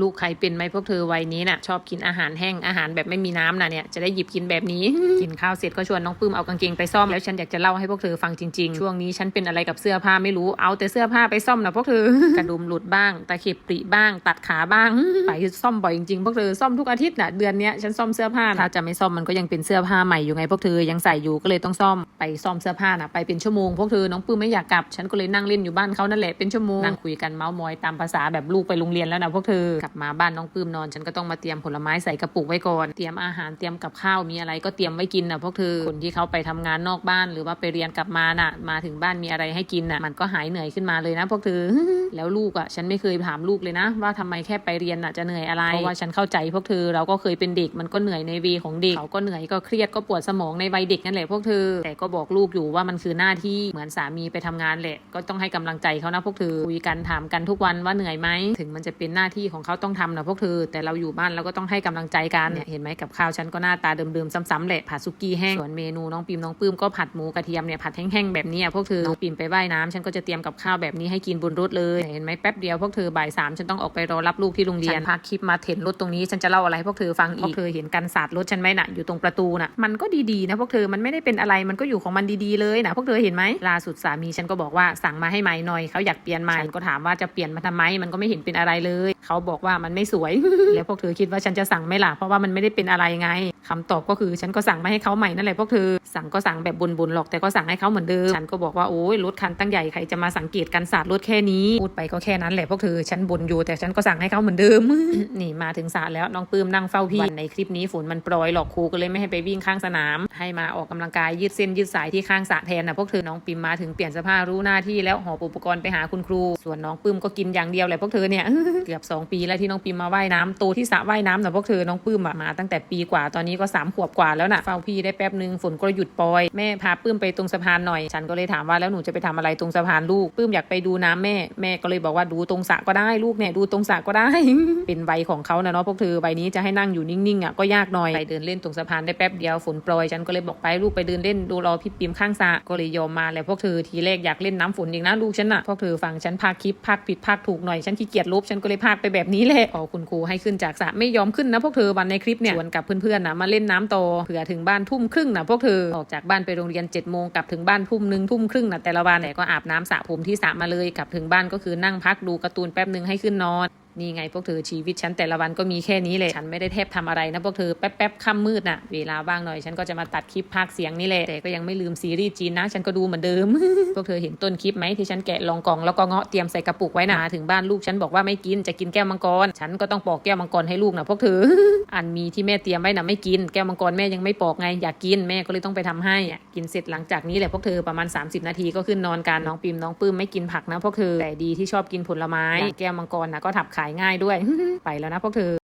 ลูกใครเป็นไหมพวกเธอวัยนี้น่ะชอบกินอาหารแห้งอาหารแบบไม่มีน้ำน่ะเนี่ยจะได้หยิบกินแบบนี้ กินข้าวเสร็จก็ชวนน้องปื้มเอากางเกงไปซ่อมแล้วฉันอยากจะเล่าให้พวกเธอฟังจริงๆ ช่วงนี้ฉันเป็นอะไรกับเสื้อผ้าไม่รู้เอาแต่เสื้อผ้าไปซ่อมนะพวกเธอกระดุมหลุดบ้างตะเข็บปริบ้าง ตัดขาบ้างไปซ่อมบ่อยจริงๆพวกเธอซ่อมทุกอาทิตย์น่ะเดือนเนี้ยฉันซ่อมเสื้อผ้าน่ะถ้าจะไม่ซ่อมมันก็ยังเป็นเสื้อผ้าใหม่อยู่ไงพวกเธอยังใส่อยู่ก็เลยต้องซ่อมไปซ่อมเสื้อผ้าน่ะไปเป็นชั่วโมงพวกเธอน้องปื้มไม่อยากกลับ ฉันก็เลยนั่งเล่นอยู่บ้านเขานั่นแหละเป็นชั่วโมงนั่งคุยกันเมาส์มอยตามภาษาแบบลูกไปโรงเรียนแล้วนะพวกเธอกลับมาบ้านน้องปื้มนอน ฉันก็ต้องมาเตรียมผลไม้ใส่กระปุกไว้ก่อน เตรียมอาหารเตรียมกับข้าวมีอะไรก็เตรียมไว้กินนะพวกเธอคนที่เขาไปทำงานนอกบ้านหรือว่าไปเรียนกลับมาน่ะ มาถึงบ้านมีอะไรให้กินน่ะ มันก็หายเหนื่อยขึ้นมาเลยนะพวกเธอแล้วลูกอะฉันไม่เคยถามลูกเลยนะ ว่าทำไมแค่ไปเรียนน่ะจะเหนื่อยอะไรเพราะว่าฉันเข้าใจพวกเธอเราก็เคยเป็นเด็กมันก็เหนื่อยในวีของเด็กเขาก็เหนื่อยก็เครียดก็ปวดสมองในวัยเด็กนั่นแหละพวกเธอ แต่ก็บอกลูกอยู่ว่ามันคือหน้าที่เหมือนสามีไปทำงานแหละ ก็ต้องให้กำลังใจเขานะพวกเธอคุยกันถามกันทุกวันว่าเหนื่อยไหมถึงมันจะเป็นหน้าที่ของเขาต้องทำนะพวกเธอ แต่เราอยู่บ้านเราก็ต้องให้กำลังใจกันเนี่ยเห็นไหมกับข้าวฉันก็หน้าตาเดิมๆซ้ำๆแหละผัดซุกี้แห้งส่วนเมนูน้องปิมน้องปื้มก็ผัดหมูกระเทียมเนี่ยผัดแห้งๆแบบนี้อะพวกเธอน้องปิมไปว่ายน้ำฉันก็จะเตรียมกับข้าวแบบนี้ให้กินบนรถเลยเห็นไหมแป๊บเดียวพวกเธอบ่ายสามฉันต้องออกไปรอรับลูกที่โรงเรียนฉันพาคลิปมาเถนรถตรงนี้ฉันจะเล่าอะไรให้พวกเธอฟังอีกพวกเธอเห็นกันสาดรถฉันไหมน่ะอยู่ตรงประตูน่ะมันก็ดีๆนะพวกเธอมันไม่ได้เป็นอะไรมันก็อยู่ของมันดีๆเลยนะพวกเธอเห็นไหมล่าสุดสามีฉันก็บอกว่าสั่งมาให้ใหม่หน่อยเขาอยากเปลี่ยนใหม่ฉันก็ถามว่าจะเปลี่ยนมาทำไมมันก็ไม่เห็นเป็นอะไรเลยเขาบอกว่ามันไม่สวย แล้วพวกเธอคิดว่าฉันจะสั่งไหมล่ะเพราะว่ามันไม่ได้เป็นอะไรไงคำตอบก็คือฉันก็สั่งมาให้เขาใหม่นั่นแหละพวกเธอสั่งก็สั่งแบบบนๆหรอกแต่ก็สั่งให้เขาเหมือนเดิมฉันก็บอกว่าโอ้ยรถคันตั้งใหญ่ใครจะมาสังเกตกันสาดรถแค่นี้พูดไปก็แค่นั้นแหละพวกเธอฉันบ่นอยู่แต่ฉันก็สั่งให้เขาเหมือนเดิมนี่มาถึงสระแล้วน้องปื้มนั่งเฝ้าพี่วันในคลิปนี้ฝนมันโปรยหรอกครูก็เลยไม่ให้ไปวิ่งข้างสนาม ให้มาออกกำลังกายยืดเส้นยืดสายที่ข้างสระแทนนะพวกเธอน้องปิมมาถึงเปลี่ยนเสอผ้ารู้หน้าที่แล้วหอบอุปกรณ์ไปหาคุณครู ส่วนน้องปื้มก็กินอย่างเดียวแหละพวกเธอเนี่ยเกือบ2ปีแล้วที่น้องปิมมาว่ายน้ำโตที่สระว่ายน้ำนะพวกเธอน้องปื้มมาตั้งแต่ปีกว่าตอนนี้ก็3ขวบกว่าแล้วนะเฝ้าพี่ได้แป๊บนึงฝนก็หยุดปลอยแม่พาปื้มไปตรงสะพานหน่อย ฉันก็เลยถามว่าแล้วหนูจะไปทำอะไรตรงสะพานลูกปื้มอยากไปดูน้ำแม่แม่ก็เลยบอกว่าดูตรงสระก็ได้ลูกเนี่ยดูตรงสระก็ได้ เป็นวัยของเขานะเนาะพวกเธอวัยนี้จะให้นั่งอยู่นิ่งๆอะก็ยากหน่อยไปเดินเล่นตรงสะพานได้แป๊บเดียวฝนโปรยฉันก็เลยบอกไปลูกไปเดินเล่นดูรอพี่ปิมข้างสระก็เลยยอมมาแหละพวกเธอทีแรกอยากเล่นน้ำฝนอีกนะลูกฉันน่ะพวกเธอฟังฉันพากคลิปพากผิดพากถูกหน่อยฉันขี้เกียจลบฉันก็เลยพากไปแบบนี้แหละพอคุณครูให้ขึ้นจากสระไม่ยอมขึ้นนะพวกเธอวันในคลิปเนี่ยชวนกับเพื่อนๆนะมาเล่นน้ำโตอเผื่อถึงบ้านทุ่มครึ่งนะพวกเธอออกจากบ้านไปโรงเรียน7จ็ดโมงกลับถึงบ้านทุ่มหนึ่งทุ่มครึ่งนะแต่ละวันแต่ก็อาบน้ำสระผมที่สระมาเลยกลับถึงบ้านก็คือนั่งพักดูการ์ตูนแป๊บหนึ่งให้ขึ้นนอน นี่ไงพวกเธอชีวิตฉันแต่ละวันก็มีแค่นี้เลยฉันไม่ได้แทบทำอะไรนะพวกเธอแป๊บแป๊บๆค่ำมืดน่ะเวลาว่างหน่อยฉันก็จะมาตัดคลิปพากเสียงนี่แหละแต่ก็ยังไม่ลืมซีรีส์จีนนะ ฉันก็ดูเหมือนเดิม พวกเธอเห็นต้นคลิปไหมที่ฉันแกะลองกล่องแล้วก็เงาะเตรียมใส่กระปุกไว้นะถึงบ้านลูกฉันบอกว่าไม่กินจะกินแก้วมังกร ฉันก็ต้องปอกแก้วมังกรให้ลูกนะพวกเธออันมีที่แม่เตรียมไว้นะไม่กินแก้วมังกรแม่ยังไม่ปอกไงอยากกินแม่ก็เลยต้องไปทำให้อะกินเสร็จหลังจากนี้แหละพวกเธอประมาณ 30 นาทีก็ขึ้นนอนกันน้องปิมน้องปื้มไม่กินผักนะพวกเธอแต่ดีที่ชอบกินผลไม้แก้วมังกรนะก็ถับขายง่ายด้วย ไปแล้วนะพวกเธอ